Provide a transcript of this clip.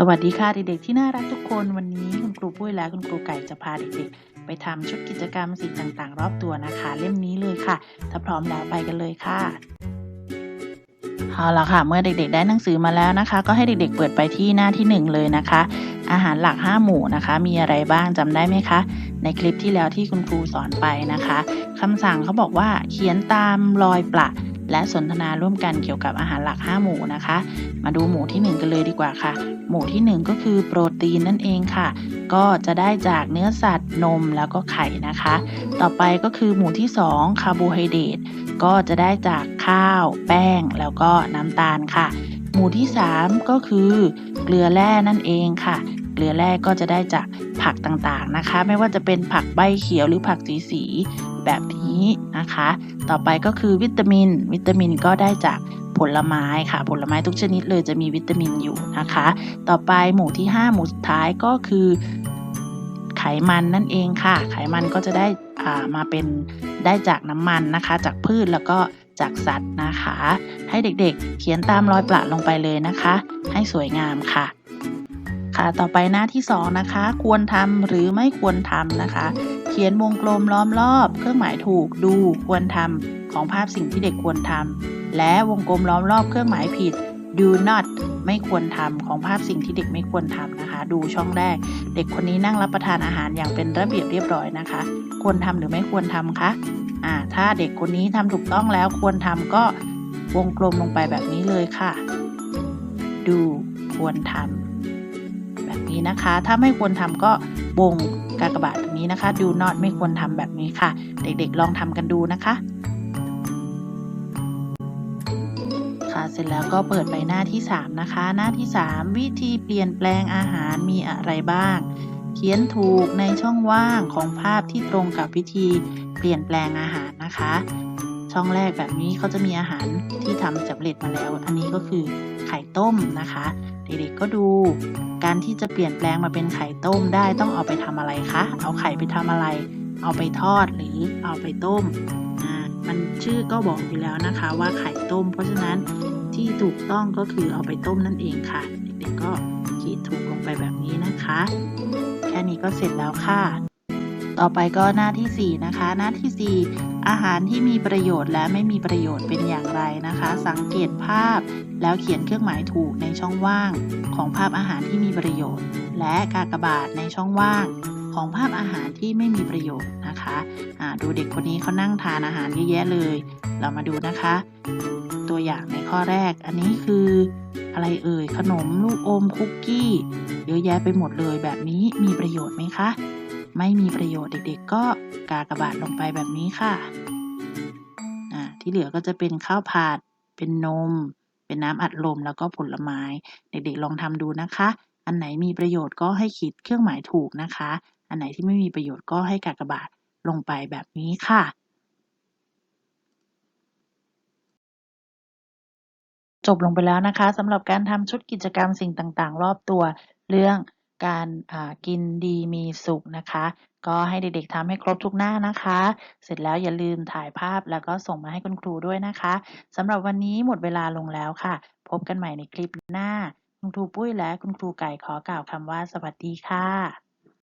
สวัสดีค่ะเด็กๆที่น่ารักทุกคนวันนี้คุณครูปุ้ยและคุณครูไก่จะพาเด็กๆ ไปทำชุดกิจกรรมสิ่งต่างๆ รอบตัวนะคะ เล่มนี้เลยค่ะ ถ้าพร้อมแล้วไปกันเลยค่ะเอาละค่ะ เมื่อเด็กๆ ได้หนังสือมาแล้วนะคะ ก็ให้เด็กๆ เปิดไปที่หน้าที่หนึ่งเลยนะคะ อาหารหลัก 5 หมู่นะคะ มีอะไรบ้างจำได้ไหมคะ ในคลิปที่แล้วที่คุณครูสอนไปนะคะคำสั่งเขาบอกว่าเขียนตามรอยประ และสนทนาร่วมกันเกี่ยวกับอาหารหลัก 5 หมู่นะคะ มาดูหมู่ที่ 1 กันเลยดีกว่าค่ะ หมู่ที่ 1 ก็คือโปรตีนนั่นเองค่ะ ก็จะได้จากเนื้อสัตว์นมแล้วก็ไข่นะคะ ต่อไปก็คือหมู่ที่ 2 คาร์โบไฮเดรตก็จะได้จากข้าว แป้ง แล้วก็น้ำตาลค่ะ หมู่ที่ 3 ก็คือเกลือแร่นั่นเองค่ะ เกลือแร่ก็จะได้จากผักต่างๆนะคะ ไม่ว่าจะเป็นผักใบเขียวหรือผักสีสีๆแบบนี้นะคะ ต่อไปก็คือวิตามิน วิตามินก็ได้จากผลไม้ค่ะ ผลไม้ทุกชนิดเลยจะมีวิตามินอยู่นะคะ ต่อไปหมู่ที่ 5 หมู่สุดท้ายก็คือ ไขมันนั่นเองค่ะ ไขมันก็จะได้อ่ามาเป็นได้จากน้ำมันนะคะ จากพืชแล้วก็จากสัตว์นะคะ ให้เด็กๆ เขียนตามรอยประลงไปเลยนะคะ ให้สวยงามค่ะ ค่ะต่อไปหน้าที่ 2 นะคะ ควรทำหรือไม่ควรทำนะคะ เขียนวงกลมล้อมรอบ เครื่องหมายถูกดูควรทำของภาพสิ่งที่เด็กควรทำและวงกลมล้อมรอบเครื่องหมายผิด do not ไม่ควรทำของภาพสิ่งที่เด็กไม่ควรทำนะคะ ดูช่องแรก เด็กคนนี้นั่งรับประทานอาหารอย่างเป็นระเบียบเรียบร้อยนะคะ ควรทำหรือไม่ควรทำคะอ่าถ้าเด็กคนนี้ทำถูกต้องแล้วควรทำก็วงกลมลงไปแบบนี้เลยค่ะ do ควรทำแบบ นี้นะคะ ถ้าไม่ควรทำก็วงกากบาทแบบนี้นะคะ do not ไม่ควรทำแบบนี้ค่ะ เด็กๆลองทำกันดูนะคะ ค่ะเสร็จแล้วก็เปิดไปหน้าที่ 3 นะคะ หน้าที่ 3 วิธีเปลี่ยนแปลงอาหารมีอะไรบ้าง เขียนถูกในช่องว่างของภาพที่ตรงกับวิธีเปลี่ยนแปลงอาหารนะคะ ช่องแรกแบบนี้เขาจะมีอาหารที่ทำสำเร็จมาแล้ว อันนี้ก็คือ ไข่ต้มนะคะ เด็กๆก็ดู การที่จะเปลี่ยนแปลงมาเป็นไข่ต้มได้ต้องเอาไปทำอะไรคะเอาไข่ไปทำอะไร เอาไปทอดหรือเอาไปต้มอ่ามันชื่อก็บอกอยู่แล้วนะคะว่าไข่ต้ม เพราะฉะนั้นที่ถูกต้องก็คือเอาไปต้มนั่นเองค่ะ เด็กๆก็ขีดถูกลงไปแบบนี้นะคะ แค่นี้ก็เสร็จแล้วค่ะ ต่อไปก็หน้าที่ 4 นะคะ หน้าที่ 4 อาหารที่มีประโยชน์และไม่มีประโยชน์เป็นอย่างไรนะคะ สังเกตภาพแล้วเขียนเครื่องหมายถูกในช่องว่างของภาพอาหารที่มีประโยชน์ และกากบาทในช่องว่างของภาพอาหารที่ไม่มีประโยชน์นะคะะดูเด็กคนนี้เขานั่งทานอาหารเยอะแยะเลย เรามาดูนะคะ ตัวอย่างในข้อแรก อันนี้คืออะไรเอ่ย ขนมลูกอมคุกกี้ เยอะแยะไปหมดเลยแบบนี้มีประโยชน์ไหมคะ ไม่มีประโยชน์เด็กๆ ก็กากบาทลงไปแบบนี้ค่ะที่เหลือก็จะเป็นข้าวผัด เป็นนม เป็นน้ำอัดลมแล้วก็ผลไม้ เด็กๆลองทำดูนะคะ อันไหนมีประโยชน์ก็ให้ขีดเครื่องหมายถูกนะคะ อันไหนที่ไม่มีประโยชน์ก็ให้กากบาทลงไปแบบนี้ค่ะ จบลงไปแล้วนะคะสำหรับการทำชุดกิจกรรมสิ่งต่างๆ รอบตัวเรื่อง การกินดีมีสุขนะคะ ก็ให้เด็กๆทำให้ครบทุกหน้านะคะ เสร็จแล้วอย่าลืมถ่ายภาพแล้วก็ส่งมาให้คุณครูด้วยนะคะสำหรับวันนี้หมดเวลาลงแล้วค่ะ พบกันใหม่ในคลิปหน้า คุณครูปุ้ยและคุณครูไก่ขอกล่าวคำว่าสวัสดีค่ะ